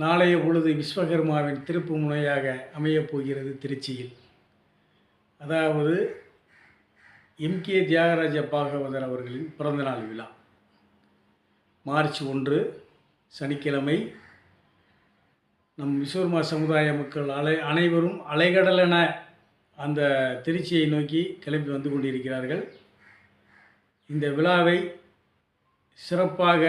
நாளைய பொழுது விஸ்வகர்மாவின் திருப்பு முனையாக அமையப் போகிறது திருச்சியில். அதாவது எம்கே தியாகராஜ பாகவதர் அவர்களின் பிறந்தநாள் விழா. மார்ச் ஒன்று சனிக்கிழமை நம் விஸ்வகர்மா சமுதாய மக்கள் அலை அனைவரும் அலைகடலென அந்த திருச்சியை நோக்கி கிளம்பி வந்து கொண்டிருக்கிறார்கள். இந்த விழாவை சிறப்பாக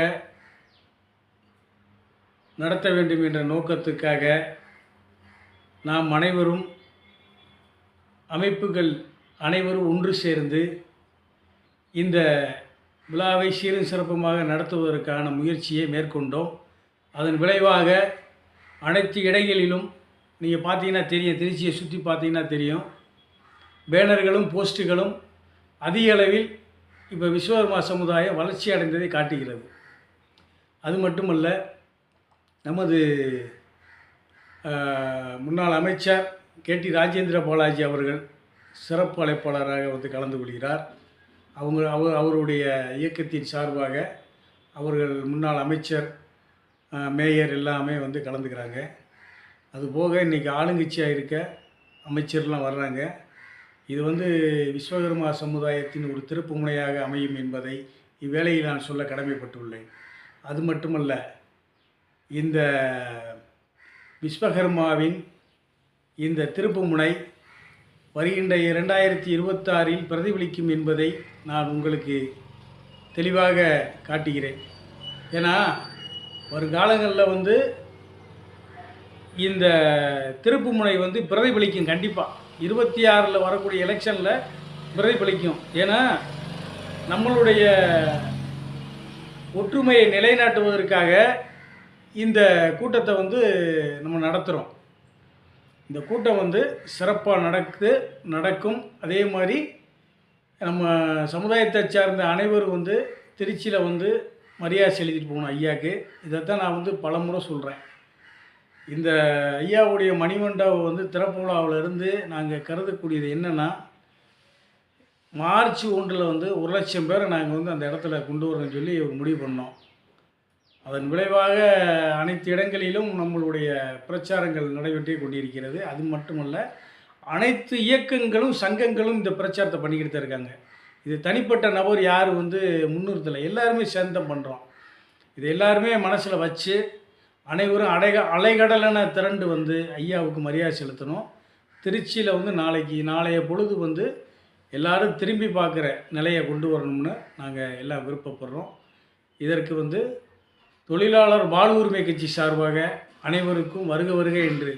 நடத்த வேண்டும் என்ற நோக்கத்துக்காக நாம் அனைவரும் அமைப்புகள் அனைவரும் ஒன்று சேர்ந்து இந்த விழாவை சீரும் சிறப்புமாக நடத்துவதற்கான முயற்சியை மேற்கொண்டோம். அதன் விளைவாக அனைத்து இடங்களிலும் நீங்கள் பார்த்தீங்கன்னா தெரியும் திருச்சியை சுற்றி பார்த்தீங்கன்னா தெரியும். பேனர்களும் போஸ்ட்டுகளும் அதிக அளவில் இப்போ விஸ்வகர்மா சமுதாயம் வளர்ச்சி அடைந்ததை காட்டுகிறது. அது மட்டுமல்ல நமது முன்னாள் அமைச்சர் கேடி ராஜேந்திர பாலாஜி அவர்கள் சிறப்பு அழைப்பாளராக வந்து கலந்து கொள்கிறார். அவங்க அவர் அவருடைய இயக்கத்தின் சார்பாக அவர்கள் முன்னாள் அமைச்சர் மேயர் எல்லாமே வந்து கலந்துக்கிறாங்க. அதுபோக இன்றைக்கி ஆளுங்கட்சியாக இருக்க அமைச்சர்லாம் வர்றாங்க. இது வந்து விஸ்வகர்மா சமுதாயத்தின் ஒரு திருப்பு முனையாக அமையும் என்பதை இவ்வேளையில் நான் சொல்ல கடமைப்பட்டுள்ளேன். அது மட்டுமல்ல இந்த விஸ்வகர்மாவின் இந்த திருப்புமுனை வருகின்ற இரண்டாயிரத்தி இருபத்தாறில் பிரதிபலிக்கும் என்பதை நான் உங்களுக்கு தெளிவாக காட்டுகிறேன். ஏன்னா வருங்காலங்களில் வந்து இந்த திருப்புமுனை வந்து பிரதிபலிக்கும் கண்டிப்பாக இருபத்தி ஆறில் வரக்கூடிய எலெக்ஷனில் பிரதிபலிக்கும். ஏன்னா நம்மளுடைய ஒற்றுமையை நிலைநாட்டுவதற்காக இந்த கூட்டத்தை வந்து நம்ம நடத்துகிறோம் இந்த கூட்டம் வந்து சிறப்பாக நடக்குது நடக்கும். அதே மாதிரி நம்ம சமுதாயத்தை சார்ந்த அனைவரும் வந்து திருச்சியில் வந்து மரியாதை செலுத்திட்டு போகணும் ஐயாவுக்கு இதைத்தான் நான் வந்து பலமுறை சொல்கிறேன் இந்த ஐயாவுடைய மணிமண்டபம் வந்து திறப்பு இருந்து நாங்கள் கருதக்கூடியது என்னென்னா மார்ச் ஒன்றில் வந்து ஒரு லட்சம் பேரை நாங்கள் வந்து அந்த இடத்துல கொண்டு வரோம்னு சொல்லி ஒரு முடிவு பண்ணோம். அதன் விளைவாக அனைத்து இடங்களிலும் நம்மளுடைய பிரச்சாரங்கள் நடைபெற்றே கொண்டிருக்கிறது. அது மட்டுமல்ல அனைத்து இயக்கங்களும் சங்கங்களும் இந்த பிரச்சாரத்தை பண்ணிக்கிட்டு தான் இருக்காங்க. இது தனிப்பட்ட நபர் யார் வந்து முன்னிறுத்தலை? எல்லாருமே சேர்ந்து பண்ணுறோம் இது எல்லாருமே மனசில் வச்சு அனைவரும் அடைக அலைகடலென திரண்டு வந்து ஐயாவுக்கு மரியாதை செலுத்தணும். திருச்சியில் வந்து நாளைக்கு நாளைய பொழுது வந்து எல்லாரும் திரும்பி பார்க்குற நிலையை கொண்டு வரணும்னு நாங்கள் எல்லாம் விருப்பப்படுறோம். இதற்கு வந்து தொழிலாளர் வாழ்வுரிமை கட்சி சார்பாக அனைவருக்கும் வருக வருக என்று